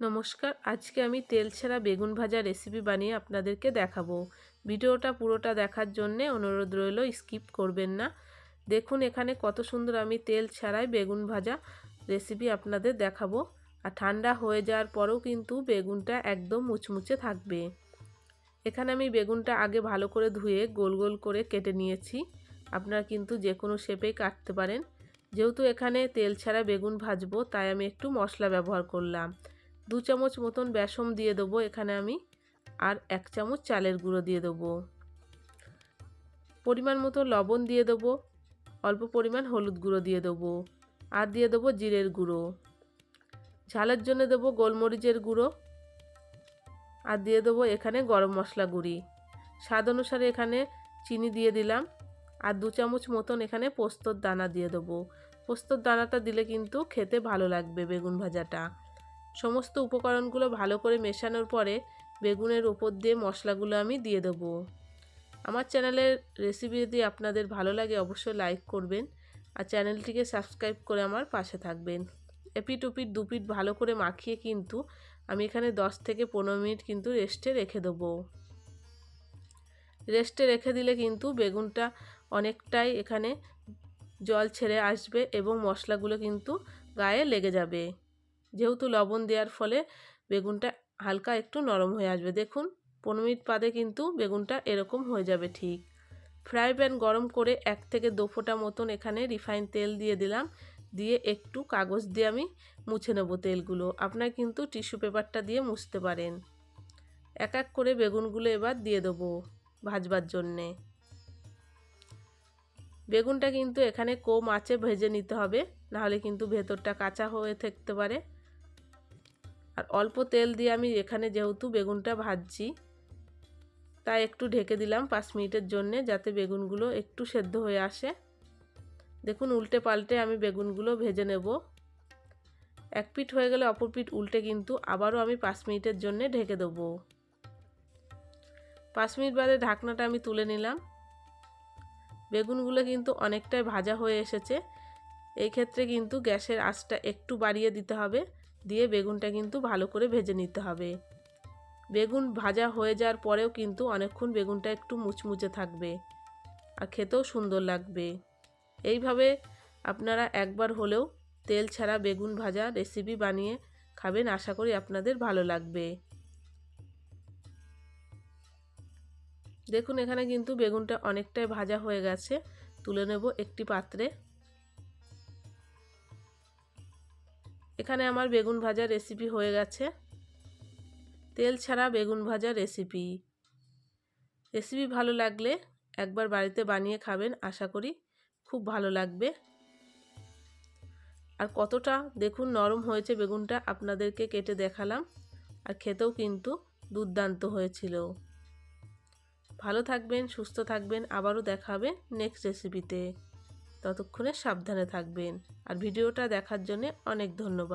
নমস্কার, আজকে আমি তেল ছাড়া বেগুন ভাজা রেসিপি বানিয়ে আপনাদেরকে দেখাবো। ভিডিওটা পুরোটা দেখার জন্যে অনুরোধ রইল স্কিপ করবেন না। দেখুন এখানে কত সুন্দর আমি তেল ছাড়াই বেগুন ভাজা রেসিপি আপনাদের দেখাবো। আর ঠান্ডা হয়ে যাওয়ার পরেও কিন্তু বেগুনটা একদম মুচমুচে থাকবে। এখানে আমি বেগুনটা আগে ভালো করে ধুয়ে গোল গোল করে কেটে নিয়েছি। আপনারা কিন্তু যে কোনো শেপেই কাটতে পারেন। যেহেতু এখানে তেল ছাড়া বেগুন ভাজবো, তাই আমি একটু মশলা ব্যবহার করলাম। দু চামচ মতন বেসম দিয়ে দেবো এখানে আমি, আর এক চামচ চালের গুঁড়ো দিয়ে দেবো। পরিমাণ মতো লবণ দিয়ে দেবো, অল্প পরিমাণ হলুদ গুঁড়ো দিয়ে দেবো, আর দিয়ে দেবো জিরের গুঁড়ো। ঝালের জন্য দেবো গোলমরিচের গুঁড়ো, আর দিয়ে দেবো এখানে গরম মশলা গুঁড়ি। স্বাদ অনুসারে এখানে চিনি দিয়ে দিলাম, আর দু চামচ মতন এখানে পোস্তর দানা দিয়ে দেবো। পোস্তর দানাটা দিলে কিন্তু খেতে ভালো লাগবে বেগুন ভাজাটা। সমস্ত উপকরণগুলো ভালো করে মেশানোর পরে বেগুনের ওপর দিয়ে মশলাগুলো আমি দিয়ে দেবো। আমার চ্যানেলের রেসিপি যদি আপনাদের ভালো লাগে অবশ্যই লাইক করবেন আর চ্যানেলটিকে সাবস্ক্রাইব করে আমার পাশে থাকবেন। এপিট ওপিট দুপিট ভালো করে মাখিয়ে কিন্তু আমি এখানে 10 থেকে পনেরো মিনিট কিন্তু রেস্টে রেখে দেবো। রেস্টে রেখে দিলে কিন্তু বেগুনটা অনেকটাই এখানে জল ছেড়ে আসবে এবং মশলাগুলো কিন্তু গায়ে লেগে যাবে। যেহেতু লবণ দেওয়ার ফলে বেগুনটা হালকা একটু নরম হয়ে আসবে। দেখুন, পনেরো মিনিট বাদে কিন্তু বেগুনটা এরকম হয়ে যাবে ঠিক। ফ্রাই প্যান গরম করে এক থেকে দু ফোঁটা মতন এখানে রিফাইন তেল দিয়ে দিলাম। দিয়ে একটু কাগজ দিয়ে আমি মুছে নেব তেলগুলো। আপনার কিন্তু টিস্যু পেপারটা দিয়ে মুছতে পারেন। এক এক করে বেগুনগুলো এবার দিয়ে দেবো ভাজবার জন্যে। বেগুনটা কিন্তু এখানে কম আঁচে ভেজে নিতে হবে, নাহলে কিন্তু ভেতরটা কাঁচা হয়ে থাকতে পারে। আর অল্প তেল দিয়ে আমি এখানে যেহেতু বেগুনটা ভাজছি, তাই একটু ঢেকে দিলাম পাঁচ মিনিটের জন্যে যাতে বেগুনগুলো একটু সেদ্ধ হয়ে আসে। দেখুন উল্টে পাল্টে আমি বেগুনগুলো ভেজে নেব। এক পিঠ হয়ে গেলে অপর পিঠ উল্টে কিন্তু আবারও আমি পাঁচ মিনিটের জন্যে ঢেকে দেবো। পাঁচ মিনিট বাদে ঢাকনাটা আমি তুলে নিলাম। বেগুনগুলো কিন্তু অনেকটাই ভাজা হয়ে এসেছে। এই ক্ষেত্রে কিন্তু গ্যাসের আঁচটা একটু বাড়িয়ে দিতে হবে। দিয়ে বেগুনটা কিন্তু ভালো করে ভেজে নিতে হবে। বেগুন ভাজা হয়ে যাওয়ার পরেও কিন্তু অনেকক্ষণ বেগুনটা একটু মুচমুচে থাকবে আর খেতেও সুন্দর লাগবে। এইভাবে আপনারা একবার হলেও তেল ছাড়া বেগুন ভাজা রেসিপি বানিয়ে খাবেন আশা করি আপনাদের ভালো লাগবে। দেখুন এখানে কিন্তু বেগুনটা অনেকটাই ভাজা হয়ে গেছে। তুলে নেব একটি পাত্রে। এখানে আমার বেগুন ভাজা রেসিপি হয়ে গেছে। তেল ছাড়া বেগুন ভাজা রেসিপি রেসিপি ভালো লাগলে একবার বাড়িতে বানিয়ে খাবেন, আশা করি খুব ভালো লাগবে। আর কতটা দেখুন নরম হয়েছে বেগুনটা, আপনাদেরকে কেটে দেখালাম। আর খেতেও কিন্তু দুর্দান্ত হয়েছিল। ভালো থাকবেন, সুস্থ থাকবেন, আবারও দেখাবে নেক্সট রেসিপিতে ততক্ষণে সাবধানে থাকবেন। আর ভিডিওটা দেখার জন্যে অনেক ধন্যবাদ।